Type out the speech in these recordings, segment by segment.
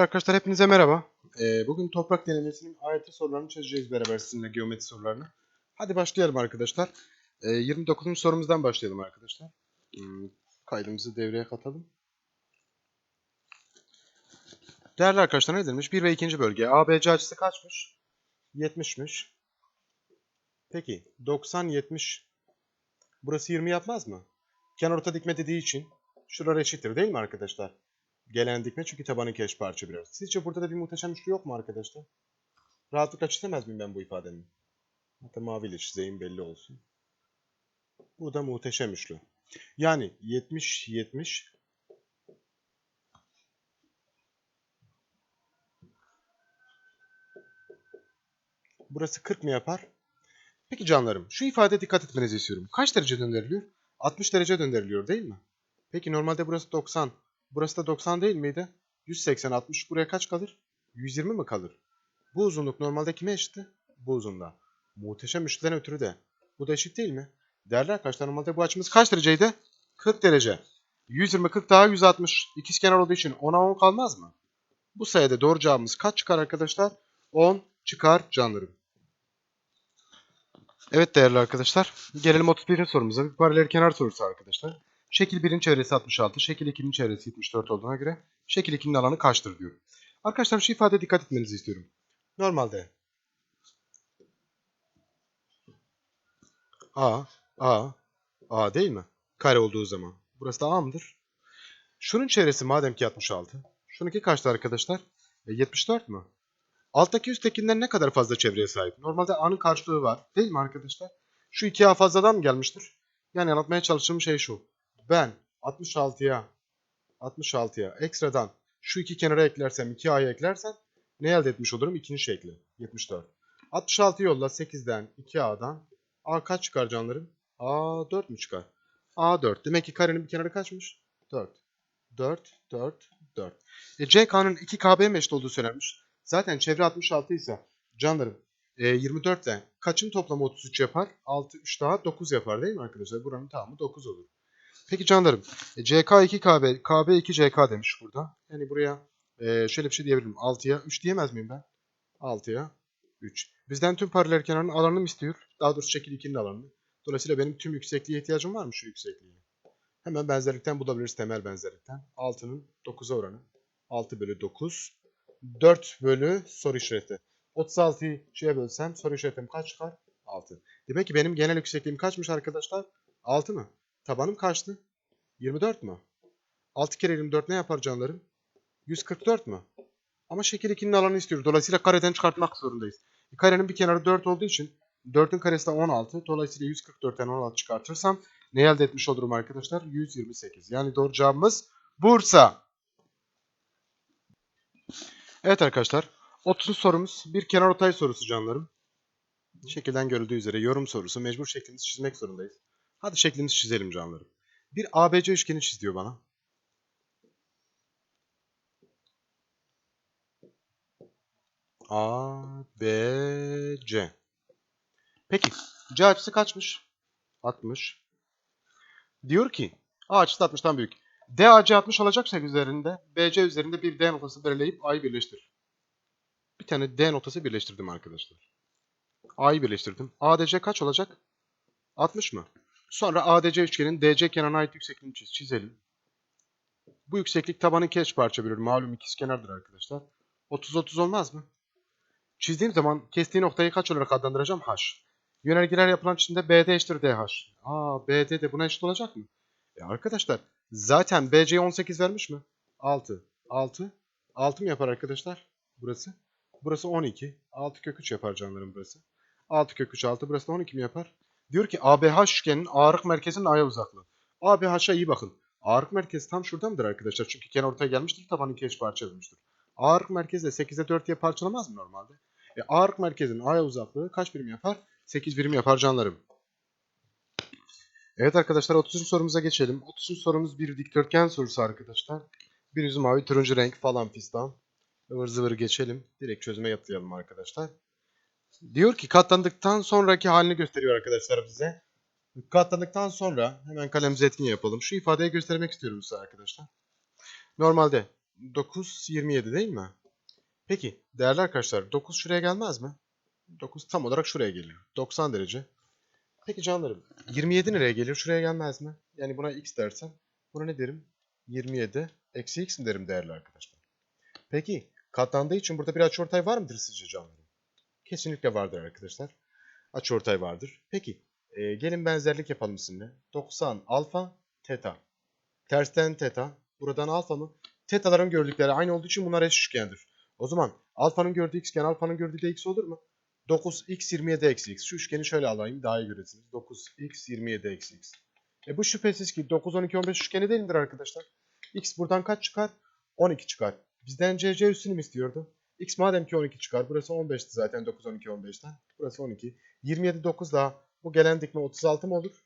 Arkadaşlar hepinize merhaba. Ee, bugün toprak denemesinin AYT sorularını çözeceğiz beraber sizinle geometri sorularını. Hadi başlayalım arkadaşlar. Ee, 29. sorumuzdan başlayalım arkadaşlar. Hmm, kaydımızı devreye katalım. Değerli arkadaşlar ne demiş? 1 ve 2. bölge. ABC açısı kaçmış? 70'miş. Peki 90 70 burası 20 yapmaz mı? Kenar orta dikme dediği için şuralar eşittir değil mi arkadaşlar? Gelen dikme çünkü tabanı keş parça biraz. Sizce burada da bir muhteşem üçlü yok mu arkadaşlar? Rahatlıkla çizemez miyim ben bu ifademi? Hatta maviyle çizeyim belli olsun. Bu da muhteşem üçlü. Yani 70 70 Burası 40 mı yapar? Peki canlarım, şu ifadeye dikkat etmenizi istiyorum. Kaç derece döndürülüyor? 60 derece döndürülüyor değil mi? Peki normalde burası 90. Burası da 90 değil miydi? 180, 60. Buraya kaç kalır? 120 mi kalır? Bu uzunluk normalde kime eşitti? Bu uzunluğa. Muhteşem üçlüden ötürü de. Bu da eşit değil mi? Değerli arkadaşlar normalde bu açımız kaç dereceydi? 40 derece. 120, 40 daha 160. İkizkenar olduğu için 10'a 10 kalmaz mı? Bu sayede doğru cevabımız kaç çıkar arkadaşlar? 10 çıkar canlarım. Evet değerli arkadaşlar. Gelelim 31. sorumuza. Bir paralel kenar sorusu arkadaşlar. Şekil 1'in çevresi 66, şekil 2'nin çevresi 74 olduğuna göre şekil 2'nin alanı kaçtır diyor. Arkadaşlar şu ifadeye dikkat etmenizi istiyorum. Normalde A, A, A değil mi? Kare olduğu zaman. Burası da A mıdır? Şunun çevresi madem ki 66. Şununki kaçtı arkadaşlar? E, 74 mü? Alttaki üsttekinden ne kadar fazla çevreye sahip? Normalde A'nın karşılığı var. Değil mi arkadaşlar? Şu 2A fazladan mı gelmiştir? Yani anlatmaya çalıştığım şey şu. Ben 66'ya 66'ya ekstradan şu iki kenara eklersem 2A'ya eklersem ne elde etmiş olurum? İkinci şekli. 74. 66 yolla 8'den 2A'dan A kaç çıkar canlarım? A 4 mü çıkar? A 4. Demek ki karenin bir kenarı kaçmış? 4. 4, 4, 4. E, CK'nın 2KB mi eşit olduğu söylenmiş. Zaten çevre 66 ise canlarım e, 24 ile kaçın toplamı 33 yapar? 6, 3 daha 9 yapar değil mi arkadaşlar? Buranın tamamı 9 olur. Peki canlarım e, CK 2 KB, KB 2 CK demiş burada. Yani buraya e, şöyle bir şey diyebilirim. 6'ya 3 diyemez miyim ben? 6'ya 3. Bizden tüm paralel kenarın alanını mı istiyor? Daha doğrusu şekil 2'nin alanını. Dolayısıyla benim tüm yüksekliğe ihtiyacım var mı şu yüksekliğe? Hemen benzerlikten bulabiliriz temel benzerlikten. 6'nın 9'a oranı. 6 bölü 9. 4 bölü soru işareti. 36'yı şeye bölsem soru işaretim kaç çıkar? 6. Demek ki benim genel yüksekliğim kaçmış arkadaşlar? 6 mı? Tabanım kaçtı? 24 mü? 6 kere 24 ne yapar canlarım? 144 mü? Ama şekil 2'nin alanını istiyoruz. Dolayısıyla kareden çıkartmak zorundayız. E, karenin bir kenarı 4 olduğu için 4'ün karesi de 16. Dolayısıyla 144'ten 16 çıkartırsam ne elde etmiş olurum arkadaşlar? 128. Yani doğru cevabımız Bursa. Evet arkadaşlar. 30 sorumuz bir kenar ortay sorusu canlarım. Şekilden görüldüğü üzere yorum sorusu. Mecbur şeklimizi çizmek zorundayız. Hadi şeklimizi çizelim canlarım. Bir ABC üçgeni çiz diyor bana. A, B, C. Peki. C açısı kaçmış? 60. Diyor ki A açısı 60'tan büyük. DAC 60 olacaksa üzerinde BC üzerinde bir D noktası belirleyip A'yı birleştir. Bir tane D noktası birleştirdim arkadaşlar. A'yı birleştirdim. ADC kaç olacak? 60 mı? Sonra ADC üçgenin DC kenarına ait yüksekliğini çiz. Çizelim. Bu yükseklik tabanı keş parça bölür. Malum ikizkenardır arkadaşlar. 30 30 olmaz mı? Çizdiğim zaman kestiği noktayı kaç olarak adlandıracağım? H. Yönergeler yapılan çizimde BD eşittir DH. Aa BD de buna eşit olacak mı? E arkadaşlar zaten BC'ye 18 vermiş mi? 6. 6. 6 mı yapar arkadaşlar? Burası. Burası 12. 6 kök 3 yapar canlarım burası. 6 kök 3 6. Burası da 12 mi yapar? Diyor ki ABH üçgeninin ağırlık merkezinin A'ya uzaklığı. ABH'a iyi bakın. Ağırlık merkezi tam şurada mıdır arkadaşlar? Çünkü kenar ortaya gelmiştir. Tabanı iki eş parçalamıştır. Ağırlık merkezi de 8'e 4 diye parçalamaz mı normalde? E, ağırlık merkezinin A'ya uzaklığı kaç birim yapar? 8 birim yapar canlarım. Evet arkadaşlar 30. sorumuza geçelim. 30. sorumuz bir dikdörtgen sorusu arkadaşlar. Bir yüzü mavi, turuncu renk falan fistan. Ivır zıvır geçelim. Direkt çözüme yatlayalım arkadaşlar. Diyor ki katlandıktan sonraki halini gösteriyor arkadaşlar bize. Katlandıktan sonra hemen kalemize etkin yapalım. Şu ifadeyi göstermek istiyorum size arkadaşlar. Normalde 9, 27 değil mi? Peki değerli arkadaşlar 9 şuraya gelmez mi? 9 tam olarak şuraya geliyor. 90 derece. Peki canlarım 27 nereye gelir? Şuraya gelmez mi? Yani buna x dersen buna ne derim? 27 eksi x mi derim değerli arkadaşlar? Peki katlandığı için burada bir açıortay var mıdır sizce canlarım? Kesinlikle vardır arkadaşlar. Açıortay vardır. Peki e, gelin benzerlik yapalım sizinle. 90 alfa teta. Tersten teta. Buradan alfa mı? Tetaların gördükleri aynı olduğu için bunlar eş üçgendir. O zaman alfanın gördüğü xgen alfanın gördüğü de x olur mu? 9x 27 eksi x. Şu üçgeni şöyle alayım daha iyi görürsünüz. 9x 27 eksi x. E bu şüphesiz ki 9, 12, 15 üçgeni değil midir arkadaşlar? x buradan kaç çıkar? 12 çıkar. Bizden cc üstünü mü istiyordu? X madem ki 12 çıkar. Burası 15'ti zaten 9, 12, 15'ten. Burası 12. 27, 9 daha. Bu gelen dikme 36 mı olur?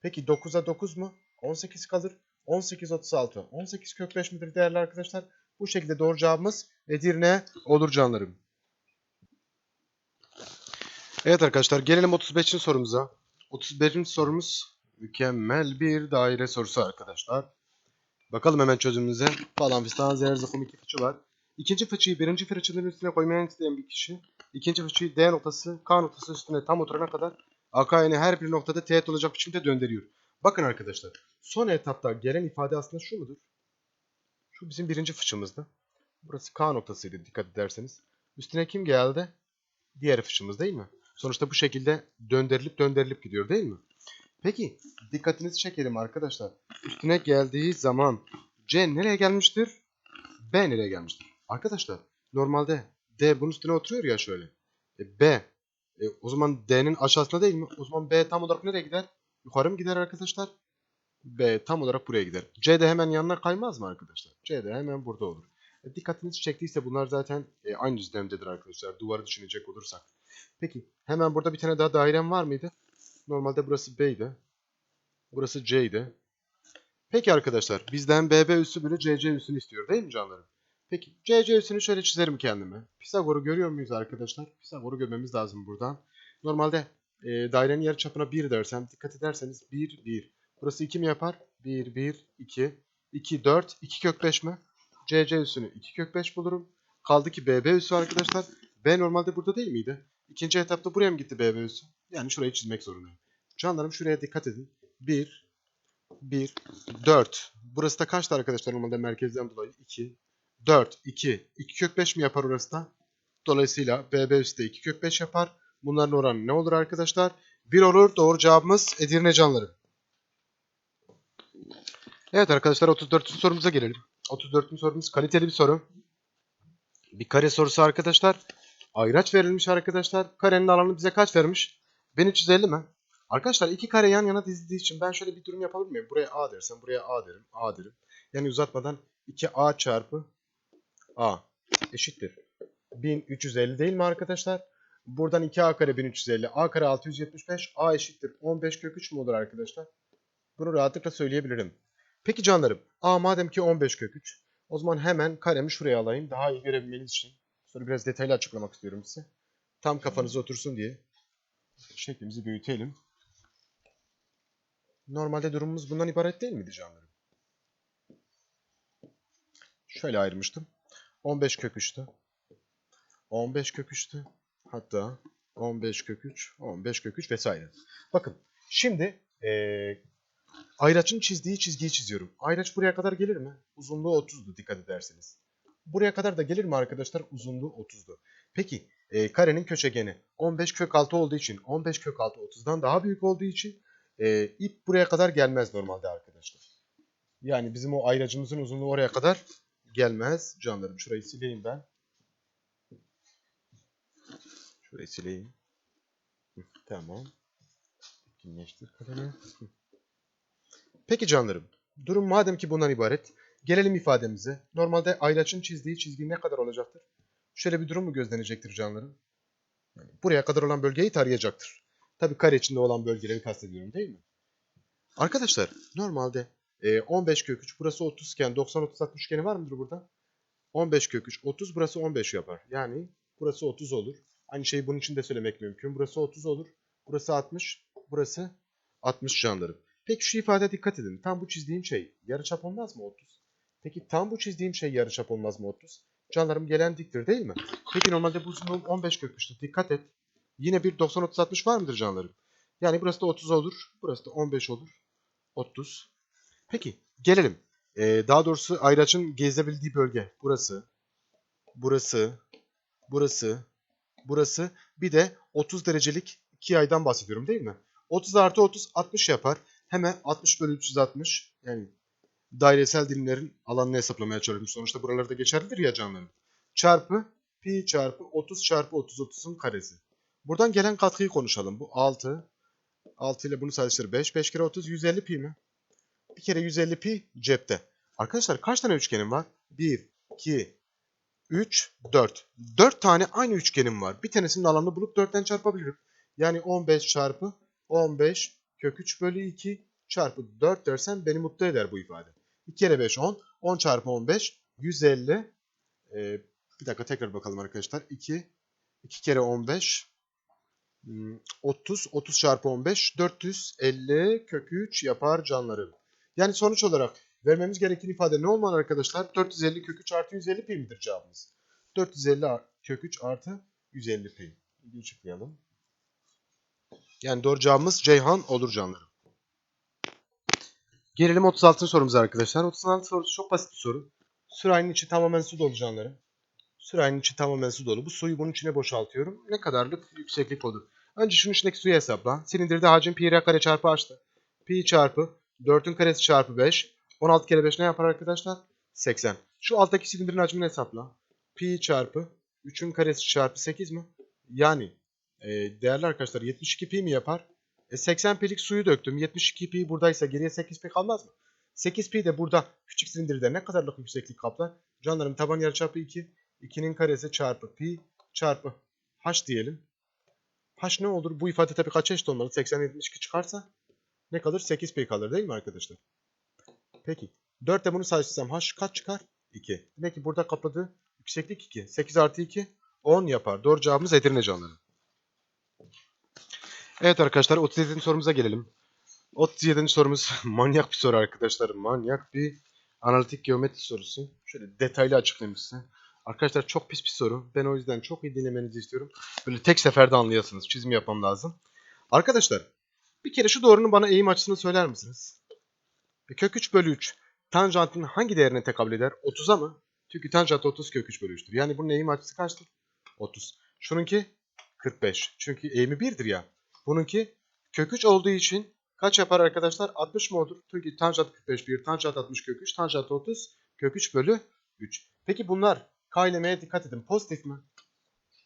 Peki 9'a 9 mu? 18 kalır. 18, 36. 18 kök 5 midir değerli arkadaşlar? Bu şekilde doğru cevabımız Edirne olur canlarım. Evet arkadaşlar gelelim 35. sorumuza. 35. sorumuz mükemmel bir daire sorusu arkadaşlar. Bakalım hemen çözümümüze. Falan fistan zerzekum iki fıçı var. İkinci fıçıyı birinci fıçının üstüne koymayı isteyen bir kişi. ikinci fıçıyı D noktası K noktası üstüne tam oturana kadar AK'ni her bir noktada teğet olacak biçimde döndürüyor. Bakın arkadaşlar son etapta gelen ifade aslında şu mudur? Şu bizim birinci fıçımızdı. Burası K noktasıydı dikkat ederseniz. Üstüne kim geldi? Diğer fıçımız değil mi? Sonuçta bu şekilde döndürülüp döndürülüp gidiyor değil mi? Peki dikkatinizi çekelim arkadaşlar. Üstüne geldiği zaman C nereye gelmiştir? B nereye gelmiştir? Arkadaşlar normalde D bunun üstüne oturuyor ya şöyle. E, B e, o zaman D'nin aşağısına değil mi? O zaman B tam olarak nereye gider? Yukarı mı gider arkadaşlar? B tam olarak buraya gider. C de hemen yanına kaymaz mı arkadaşlar? C de hemen burada olur. E, dikkatinizi çektiyse bunlar zaten e, aynı düzlemdedir arkadaşlar. Duvarı düşünecek olursak. Peki hemen burada bir tane daha dairem var mıydı? Normalde burası B'ydi. Burası C'ydi. Peki arkadaşlar bizden BB üssü bölü CC üssünü istiyor değil mi canlarım? Peki CC üssünü şöyle çizerim kendime. Pisagor'u görüyor muyuz arkadaşlar? Pisagor'u görmemiz lazım buradan. Normalde e, dairenin yarıçapına 1 dersem dikkat ederseniz 1 1. Burası 2 mi yapar? 1 1 2 2 4 2 kök 5 mi? CC üssünü 2 kök 5 bulurum. Kaldı ki BB üssü arkadaşlar. B normalde burada değil miydi? İkinci etapta buraya mı gitti BB üssü? Yani şurayı çizmek zorundayım. Canlarım şuraya dikkat edin. 1 1 4. Burası da kaçtı arkadaşlar normalde merkezden dolayı? 2 4 2 2 kök 5 mi yapar orası da? Dolayısıyla BB üssü de 2 kök 5 yapar. Bunların oranı ne olur arkadaşlar? 1 olur. Doğru cevabımız Edirne canlarım. Evet arkadaşlar 34. sorumuza gelelim. 34. sorumuz kaliteli bir soru. Bir kare sorusu arkadaşlar. Ayraç verilmiş arkadaşlar. Karenin alanı bize kaç vermiş? 1350 mi? Arkadaşlar iki kare yan yana dizildiği için ben şöyle bir durum yapabilir miyim? Buraya A dersem buraya A derim. A derim. Yani uzatmadan 2A çarpı A eşittir. 1350 değil mi arkadaşlar? Buradan 2A kare 1350. A kare 675. A eşittir. 15 kök 3 mü olur arkadaşlar? Bunu rahatlıkla söyleyebilirim. Peki canlarım. A madem ki 15 kök 3. O zaman hemen karemi şuraya alayım. Daha iyi görebilmeniz için. Sonra biraz detaylı açıklamak istiyorum size. Tam kafanıza otursun diye. Şeklimizi büyütelim. Normalde durumumuz bundan ibaret değil miydi canlarım? Şöyle ayırmıştım. 15 kök 3'tü. 15 kök 3'tü. Hatta 15 kök 3, 15 kök 3 vesaire. Bakın şimdi ee, ayraçın çizdiği çizgiyi çiziyorum. Ayraç buraya kadar gelir mi? Uzunluğu 30'du dikkat ederseniz. Buraya kadar da gelir mi arkadaşlar? Uzunluğu 30'du. Peki e, karenin köşegeni 15 kök 6 olduğu için 15 kök 6 30'dan daha büyük olduğu için e, ip buraya kadar gelmez normalde arkadaşlar. Yani bizim o ayracımızın uzunluğu oraya kadar gelmez canlarım. Şurayı sileyim ben. Şurayı sileyim. Tamam. Etkinleştir kalemi. Peki canlarım. Durum madem ki bundan ibaret. Gelelim ifademize. Normalde ayraçın çizdiği çizgi ne kadar olacaktır? Şöyle bir durum mu gözlenecektir canlarım? Buraya kadar olan bölgeyi tarayacaktır. Tabii kare içinde olan bölgeleri kastediyorum değil mi? Arkadaşlar normalde e, 15 kök 3 burası 30 iken 90 30 60 üçgeni var mıdır burada? 15 kök 3 30 burası 15 yapar. Yani burası 30 olur. Aynı şeyi bunun için de söylemek mümkün. Burası 30 olur. Burası 60. Burası 60 canlarım. Peki şu ifade dikkat edin. Tam bu çizdiğim şey yarıçap olmaz mı 30? Peki tam bu çizdiğim şey yarıçap olmaz mı 30? Canlarım gelen diktir değil mi? Peki normalde bu uzunluğum 15 kök 3'tür. Dikkat et. Yine bir 90 30 60 var mıdır canlarım? Yani burası da 30 olur. Burası da 15 olur. 30. Peki gelelim. Ee, daha doğrusu ayraçın gezebildiği bölge. Burası. Burası. Burası. Burası. Bir de 30 derecelik iki aydan bahsediyorum değil mi? 30 artı 30 60 yapar. Hemen 60 bölü 360 yani dairesel dilimlerin alanını hesaplamaya çalışıyorum. Sonuçta buralarda geçerlidir ya canlarım. Çarpı pi çarpı 30 çarpı 30 30'un karesi. Buradan gelen katkıyı konuşalım. Bu 6. 6 ile bunu sadeleştir 5. 5 kere 30 150 pi mi? Bir kere 150 pi cepte. Arkadaşlar kaç tane üçgenim var? 1, 2, 3, 4. 4 tane aynı üçgenim var. Bir tanesinin alanını bulup 4'ten çarpabilirim. Yani 15 çarpı 15 kök 3 bölü 2 çarpı 4 dersem beni mutlu eder bu ifade. 2 kere 5 10. 10 çarpı 15 150. Ee, bir dakika tekrar bakalım arkadaşlar. 2 2 kere 15 hmm, 30 30 çarpı 15 450 kök 3 yapar canlarım. Yani sonuç olarak vermemiz gereken ifade ne olmalı arkadaşlar? 450 kök 3 artı 150 pi midir cevabımız? 450 ar- kök 3 artı 150 pi. Bir çıkmayalım. Yani doğru cevabımız Ceyhan olur canlarım. Gelelim 36. sorumuza arkadaşlar. 36 sorusu çok basit bir soru. Sürahin içi tamamen su dolu canlarım. Sürahin içi tamamen su dolu. Bu suyu bunun içine boşaltıyorum. Ne kadarlık yükseklik olur? Önce şunun içindeki suyu hesapla. Silindirde hacim pi r kare çarpı h'tı. Pi çarpı 4'ün karesi çarpı 5. 16 kere 5 ne yapar arkadaşlar? 80. Şu alttaki silindirin hacmini hesapla. Pi çarpı 3'ün karesi çarpı 8 mi? Yani e, değerli arkadaşlar 72 pi mi yapar? E, 80 pi'lik suyu döktüm. 72 pi buradaysa geriye 8 pi kalmaz mı? 8 pi de burada küçük silindirde ne kadarlık yükseklik kaplar? Canlarım taban yarıçapı 2. 2'nin karesi çarpı pi çarpı h diyelim. H ne olur? Bu ifade tabii kaç eşit olmalı? 80 72 çıkarsa ne kalır? 8 pi kalır değil mi arkadaşlar? Peki. 4 de bunu sadeleştirsem h kaç çıkar? 2. Demek ki burada kapladığı yükseklik 2. 8 artı 2 10 yapar. Doğru cevabımız Edirne canlarım. Evet arkadaşlar 37. sorumuza gelelim. 37. sorumuz manyak bir soru arkadaşlar. Manyak bir analitik geometri sorusu. Şöyle detaylı açıklayayım size. Arkadaşlar çok pis bir soru. Ben o yüzden çok iyi dinlemenizi istiyorum. Böyle tek seferde anlayasınız. Çizim yapmam lazım. Arkadaşlar bir kere şu doğrunun bana eğim açısını söyler misiniz? E, Kök 3 bölü 3 tanjantın hangi değerine tekabül eder? 30'a mı? Çünkü tanjant 30 kök 3 bölü 3'tür. Yani bunun eğim açısı kaçtır? 30. Şununki 45. Çünkü eğimi 1'dir ya. Bununki kök 3 olduğu için kaç yapar arkadaşlar? 60 mı olur? Çünkü tanjant 45 1, tanjant 60 kök 3, tanjant 30 kök 3 bölü 3. Peki bunlar K ile M'ye dikkat edin. Pozitif mi?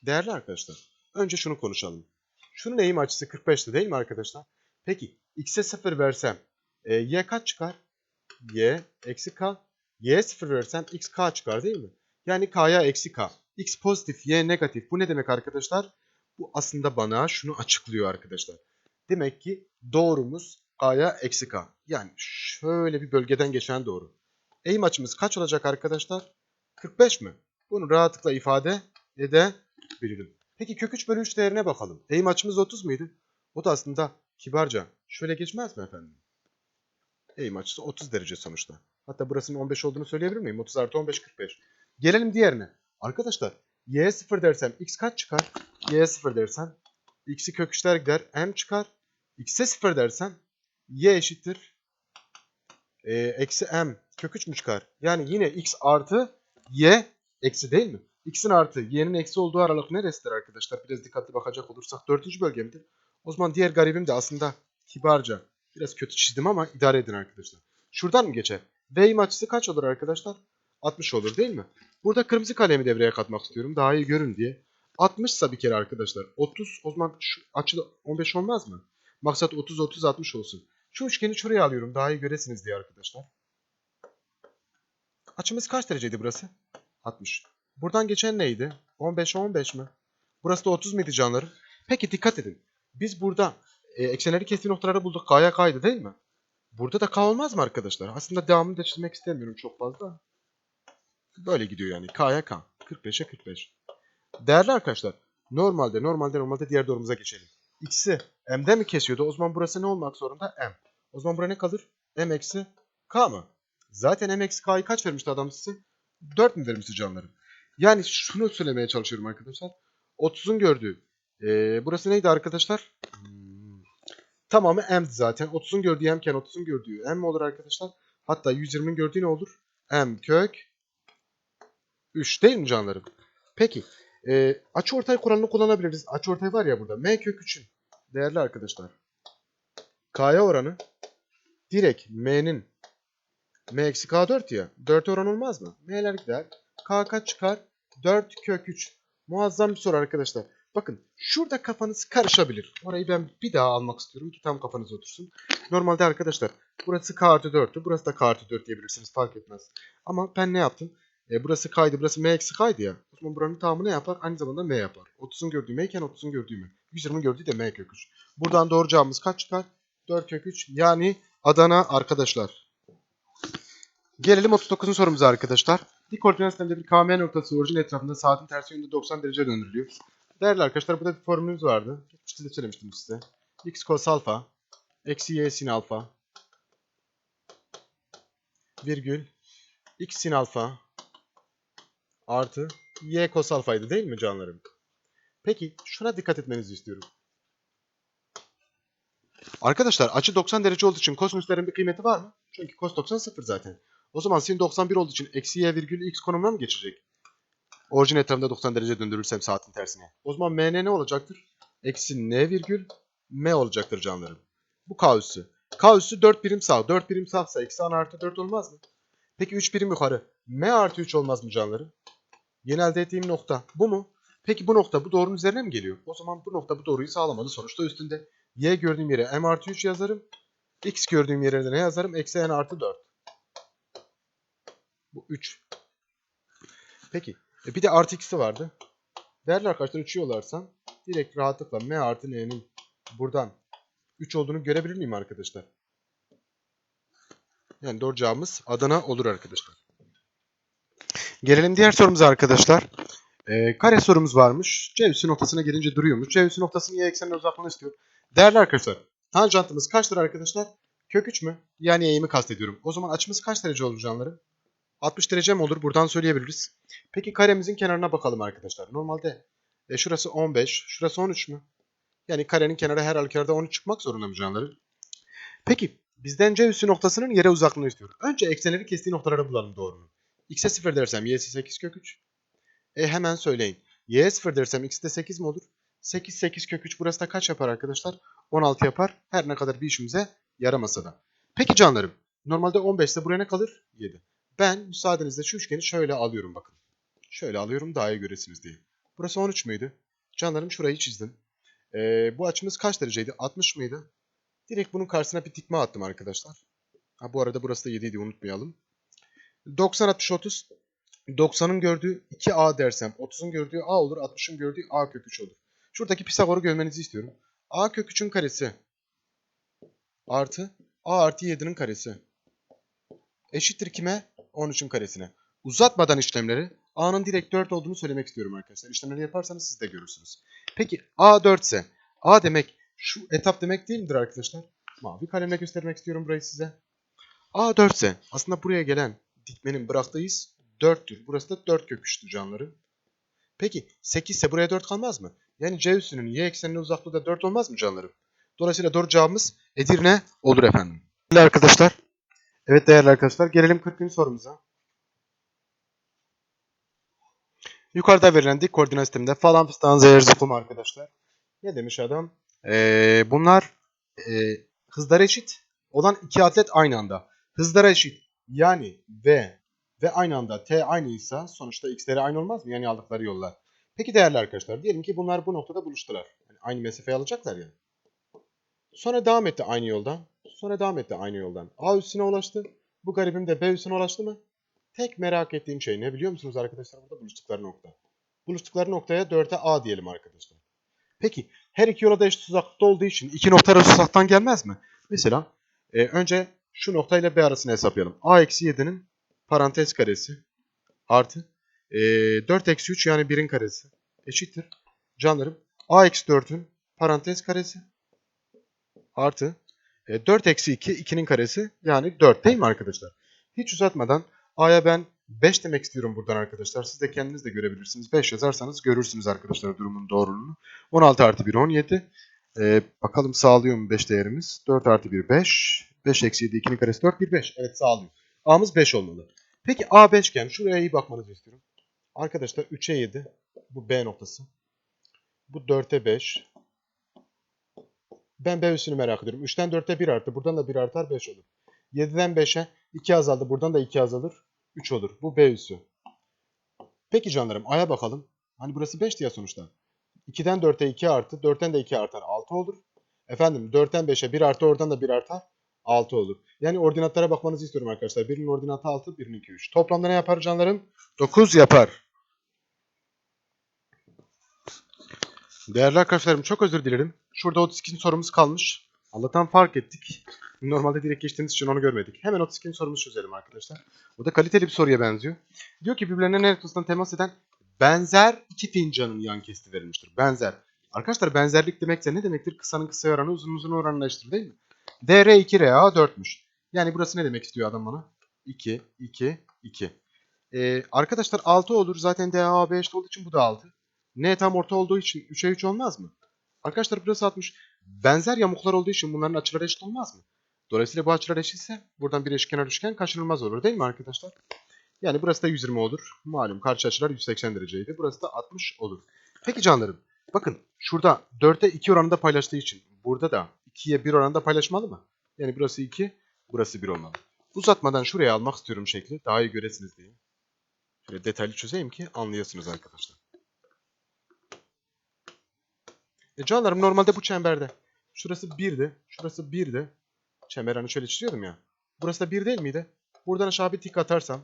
Değerli arkadaşlar. Önce şunu konuşalım. Şunun eğim açısı 45'ti değil mi arkadaşlar? Peki x'e 0 versem e, y kaç çıkar? y eksi k. y'ye 0 versem x k çıkar değil mi? Yani k'ya eksi k. x pozitif, y negatif. Bu ne demek arkadaşlar? Bu aslında bana şunu açıklıyor arkadaşlar. Demek ki doğrumuz k'ya eksi k. Yani şöyle bir bölgeden geçen doğru. Eğim açımız kaç olacak arkadaşlar? 45 mi? Bunu rahatlıkla ifade edebilirim. Peki kök 3 bölü 3 değerine bakalım. Eğim açımız 30 muydu? O da aslında kibarca şöyle geçmez mi efendim? Eğim açısı 30 derece sonuçta. Hatta burasının 15 olduğunu söyleyebilir miyim? 30 artı 15 45. Gelelim diğerine. Arkadaşlar y'ye 0 dersem x kaç çıkar? y'ye 0 dersen x'i kök 3'ler gider m çıkar. x'e 0 dersen y eşittir. E, eksi m kök 3 mü çıkar? Yani yine x artı y eksi değil mi? x'in artı y'nin eksi olduğu aralık neresidir arkadaşlar? Biraz dikkatli bakacak olursak 4. bölge midir? O zaman diğer garibim de aslında kibarca biraz kötü çizdim ama idare edin arkadaşlar. Şuradan mı geçer? V'im açısı kaç olur arkadaşlar? 60 olur değil mi? Burada kırmızı kalemi devreye katmak istiyorum. Daha iyi görün diye. 60 ise bir kere arkadaşlar. 30 o zaman şu açıda 15 olmaz mı? Maksat 30 30 60 olsun. Şu üçgeni şuraya alıyorum. Daha iyi göresiniz diye arkadaşlar. Açımız kaç dereceydi burası? 60. Buradan geçen neydi? 15 15 mi? Burası da 30 muydu canlarım? Peki dikkat edin. Biz burada e, eksenleri kestiği noktaları bulduk. K'ya K'ydı değil mi? Burada da K olmaz mı arkadaşlar? Aslında devamını da çizmek istemiyorum çok fazla. Böyle gidiyor yani. K'ya K. 45'e 45. Değerli arkadaşlar. Normalde normalde normalde diğer doğrumuza geçelim. X'i M'de mi kesiyordu? O zaman burası ne olmak zorunda? M. O zaman buraya ne kalır? M eksi K mı? Zaten m eksi k'yı kaç vermişti adam size? 4 mü vermişti canlarım? Yani şunu söylemeye çalışıyorum arkadaşlar. 30'un gördüğü. Ee, burası neydi arkadaşlar? Hmm. Tamamı m'di zaten. 30'un gördüğü m'ken 30'un gördüğü m olur arkadaşlar? Hatta 120'nin gördüğü ne olur? m kök 3 değil mi canlarım? Peki. E, açı ortay kuralını kullanabiliriz. Açı ortay var ya burada. M kök 3'ün değerli arkadaşlar. K'ya oranı direkt M'nin M eksi K 4 ya. 4 oran olmaz mı? M'ler gider. K kaç çıkar? 4 kök 3. Muazzam bir soru arkadaşlar. Bakın şurada kafanız karışabilir. Orayı ben bir daha almak istiyorum ki tam kafanız otursun. Normalde arkadaşlar burası K artı 4'tü. Burası da K artı 4 diyebilirsiniz. Fark etmez. Ama ben ne yaptım? E, burası K'ydı. Burası M eksi K'ydı ya. O zaman buranın tamamı ne yapar? Aynı zamanda M yapar. 30'un gördüğü M iken 30'un gördüğü M. 120'nin gördüğü de M kök 3. Buradan doğru cevabımız kaç çıkar? 4 kök 3. Yani Adana arkadaşlar. Gelelim 39. sorumuza arkadaşlar. Dik koordinat sisteminde bir KM noktası orijin etrafında saatin tersi yönünde 90 derece döndürülüyor. Değerli arkadaşlar burada bir formülümüz vardı. İşte de söylemiştim size. X cos alfa eksi y sin alfa virgül x sin alfa artı y cos alfaydı değil mi canlarım? Peki şuna dikkat etmenizi istiyorum. Arkadaşlar açı 90 derece olduğu için kosinüslerin bir kıymeti var mı? Çünkü cos 90 sıfır zaten. O zaman sin 91 olduğu için eksi y virgül x konumuna mı geçecek? Orijin etrafında 90 derece döndürürsem saatin tersine. O zaman mn ne olacaktır? Eksi n virgül m olacaktır canlarım. Bu k üssü. K üssü 4 birim sağ. 4 birim sağsa eksi n artı 4 olmaz mı? Peki 3 birim yukarı. m artı 3 olmaz mı canlarım? Yeni elde ettiğim nokta. Bu mu? Peki bu nokta bu doğrunun üzerine mi geliyor? O zaman bu nokta bu doğruyu sağlamadı. Sonuçta üstünde y gördüğüm yere m artı 3 yazarım. x gördüğüm yere de ne yazarım? Eksi n artı 4. Bu 3. Peki. E bir de artı x'i vardı. Değerli arkadaşlar 3'ü yollarsam direkt rahatlıkla m artı n'nin buradan 3 olduğunu görebilir miyim arkadaşlar? Yani doğru cevabımız Adana olur arkadaşlar. Gelelim diğer sorumuza arkadaşlar. Ee, kare sorumuz varmış. C üssü noktasına gelince duruyormuş. C üssü noktasının y eksenine uzaklığını istiyor. Değerli arkadaşlar. Tanjantımız kaçtır arkadaşlar? Kök 3 mü? Yani y'imi kastediyorum. O zaman açımız kaç derece olur canlarım? 60 derece mi olur? Buradan söyleyebiliriz. Peki karemizin kenarına bakalım arkadaşlar. Normalde e, şurası 15, şurası 13 mü? Yani karenin kenarı her halükarda 13 çıkmak zorunda mı canlarım? Peki bizden C üssü noktasının yere uzaklığını istiyor. Önce eksenleri kestiği noktaları bulalım doğru mu? X'e 0 dersem y'si 8 kök 3. E hemen söyleyin. Y'ye 0 dersem x'de 8 mi olur? 8 8 kök 3 burası da kaç yapar arkadaşlar? 16 yapar. Her ne kadar bir işimize yaramasa da. Peki canlarım. Normalde 15 ise buraya ne kalır? 7. Ben müsaadenizle şu üçgeni şöyle alıyorum bakın. Şöyle alıyorum daha iyi göresiniz diye. Burası 13 müydü? Canlarım şurayı çizdim. Ee, bu açımız kaç dereceydi? 60 mıydı? Direkt bunun karşısına bir dikme attım arkadaşlar. Ha, bu arada burası da 7 idi unutmayalım. 90 60 30. 90'ın gördüğü 2a dersem 30'un gördüğü a olur. 60'ın gördüğü a kök 3 olur. Şuradaki Pisagor'u görmenizi istiyorum. a kök 3'ün karesi artı a artı 7'nin karesi eşittir kime? 13'ün karesine. Uzatmadan işlemleri a'nın direkt 4 olduğunu söylemek istiyorum arkadaşlar. İşlemleri yaparsanız siz de görürsünüz. Peki a 4 ise a demek şu etap demek değil midir arkadaşlar? Mavi kalemle göstermek istiyorum burayı size. a 4 ise aslında buraya gelen dikmenin bıraktığı iz 4'tür. Burası da 4 kök 3'tür canları. Peki 8 ise buraya 4 kalmaz mı? Yani C üssünün y eksenine uzaklığı da 4 olmaz mı canlarım? Dolayısıyla doğru cevabımız Edirne olur efendim. Arkadaşlar. Evet değerli arkadaşlar gelelim 40. sorumuza. Yukarıda verilen dik koordinat sisteminde falan fistan zehir zıplama arkadaşlar. Ne demiş adam? Ee, bunlar e, hızları eşit olan iki atlet aynı anda. Hızları eşit yani V ve aynı anda T aynıysa sonuçta x'leri aynı olmaz mı? Yani aldıkları yollar. Peki değerli arkadaşlar diyelim ki bunlar bu noktada buluştular. Yani aynı mesafeyi alacaklar ya. Sonra devam etti aynı yoldan. Sonra devam etti aynı yoldan. A üssüne ulaştı. Bu garibim de B üssüne ulaştı mı? Tek merak ettiğim şey ne biliyor musunuz arkadaşlar? Burada buluştukları nokta. Buluştukları noktaya 4'e A diyelim arkadaşlar. Peki her iki yola da eşit uzaklıkta olduğu için iki nokta arası uzaktan gelmez mi? Mesela e, önce şu noktayla B arasını hesaplayalım. A eksi 7'nin parantez karesi artı e, 4 eksi 3 yani 1'in karesi eşittir. Canlarım A eksi 4'ün parantez karesi artı e, 4 eksi 2 2'nin karesi yani 4 değil mi arkadaşlar? Hiç uzatmadan A'ya ben 5 demek istiyorum buradan arkadaşlar. Siz de kendiniz de görebilirsiniz. 5 yazarsanız görürsünüz arkadaşlar durumun doğruluğunu. 16 artı 1 17. Ee, bakalım sağlıyor mu 5 değerimiz? 4 artı 1 5. 5 eksi 7 2'nin karesi 4 1 5. Evet sağlıyor. A'mız 5 olmalı. Peki A 5 iken şuraya iyi bakmanızı istiyorum. Arkadaşlar 3'e 7. Bu B noktası. Bu 4'e 5. Ben B üssünü merak ediyorum. 3'ten 4'e 1 arttı. Buradan da 1 artar 5 olur. 7'den 5'e 2 azaldı. Buradan da 2 azalır. 3 olur. Bu B üssü. Peki canlarım A'ya bakalım. Hani burası 5 diye sonuçta. 2'den 4'e 2 artı. 4'ten de 2 artar. 6 olur. Efendim 4'ten 5'e 1 artı oradan da 1 artar. 6 olur. Yani ordinatlara bakmanızı istiyorum arkadaşlar. Birinin ordinatı 6, birinin 2, 3. Toplamda ne yapar canlarım? 9 yapar. Değerli arkadaşlarım çok özür dilerim. Şurada 32. sorumuz kalmış. Allah'tan fark ettik. Normalde direkt geçtiğimiz için onu görmedik. Hemen 32. sorumuzu çözelim arkadaşlar. O da kaliteli bir soruya benziyor. Diyor ki birbirlerine ne noktasından temas eden benzer iki fincanın yan kesti verilmiştir. Benzer. Arkadaşlar benzerlik demekse ne demektir? Kısanın kısaya oranı uzun uzun oranına değil mi? DR 2 RA 4'müş. Yani burası ne demek istiyor adam bana? 2, 2, 2. Ee, arkadaşlar 6 olur. Zaten DA 5 olduğu için bu da 6. N tam orta olduğu için 3'e 3 olmaz mı? Arkadaşlar burası 60. Benzer yamuklar olduğu için bunların açıları eşit olmaz mı? Dolayısıyla bu açılar eşitse buradan bir eşkenar üçgen kaçınılmaz olur değil mi arkadaşlar? Yani burası da 120 olur. Malum karşı açılar 180 dereceydi. Burası da 60 olur. Peki canlarım bakın şurada 4'e 2 oranında paylaştığı için burada da 2'ye 1 oranında paylaşmalı mı? Yani burası 2, burası 1 olmalı. Uzatmadan şuraya almak istiyorum şekli. Daha iyi göresiniz diye. Şöyle detaylı çözeyim ki anlayasınız arkadaşlar. E canlarım normalde bu çemberde. Şurası 1'di. Şurası 1'di. Çember hani şöyle çiziyordum ya. Burası da 1 değil miydi? Buradan aşağı bir tik atarsam.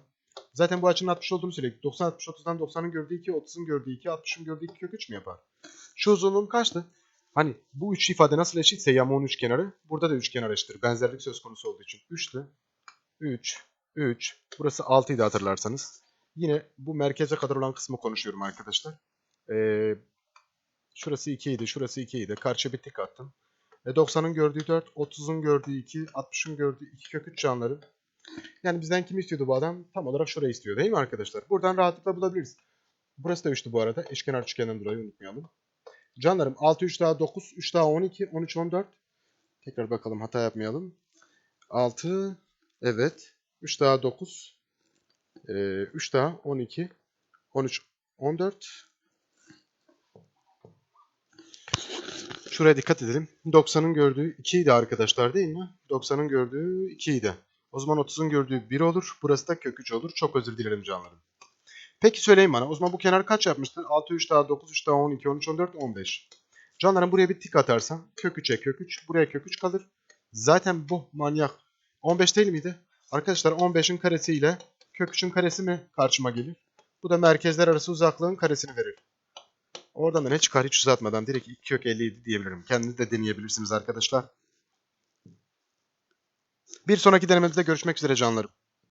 Zaten bu açının 60 olduğunu söyledik. 90 60 30'dan 90'ın gördüğü 2, 30'un gördüğü 2, 60'ın gördüğü 2 kök 3 mü yapar? Şu uzunluğum kaçtı? Hani bu üç ifade nasıl eşitse yamuğun üç kenarı, burada da üç kenar eşittir. Benzerlik söz konusu olduğu için. 3'tü. 3, 3. Burası 6'ydı hatırlarsanız. Yine bu merkeze kadar olan kısmı konuşuyorum arkadaşlar. Ee, şurası 2 idi, şurası 2 idi. Karşıya bir tik attım. E 90'ın gördüğü 4, 30'un gördüğü 2, 60'ın gördüğü 2 kök 3 canları. Yani bizden kim istiyordu bu adam? Tam olarak şurayı istiyor değil mi arkadaşlar? Buradan rahatlıkla bulabiliriz. Burası da 3'tü bu arada. Eşkenar üçgenden dolayı unutmayalım. Canlarım 6 3 daha 9, 3 daha 12, 13 14. Tekrar bakalım hata yapmayalım. 6 evet. 3 daha 9. 3 daha 12, 13 14. Şuraya dikkat edelim. 90'ın gördüğü 2 idi arkadaşlar değil mi? 90'ın gördüğü 2 idi. O zaman 30'un gördüğü 1 olur. Burası da kök 3 olur. Çok özür dilerim canlarım. Peki söyleyin bana. O zaman bu kenar kaç yapmıştır? 6, 3 daha 9, 3 daha 12, 13, 14, 15. Canlarım buraya bir tik atarsam kök 3'e kök 3. Buraya kök 3 kalır. Zaten bu manyak. 15 değil miydi? Arkadaşlar 15'in karesi ile kök 3'ün karesi mi karşıma gelir? Bu da merkezler arası uzaklığın karesini verir. Oradan da ne çıkar hiç uzatmadan direkt 2 kök 57 diyebilirim. Kendiniz de deneyebilirsiniz arkadaşlar. Bir sonraki denememizde görüşmek üzere canlarım.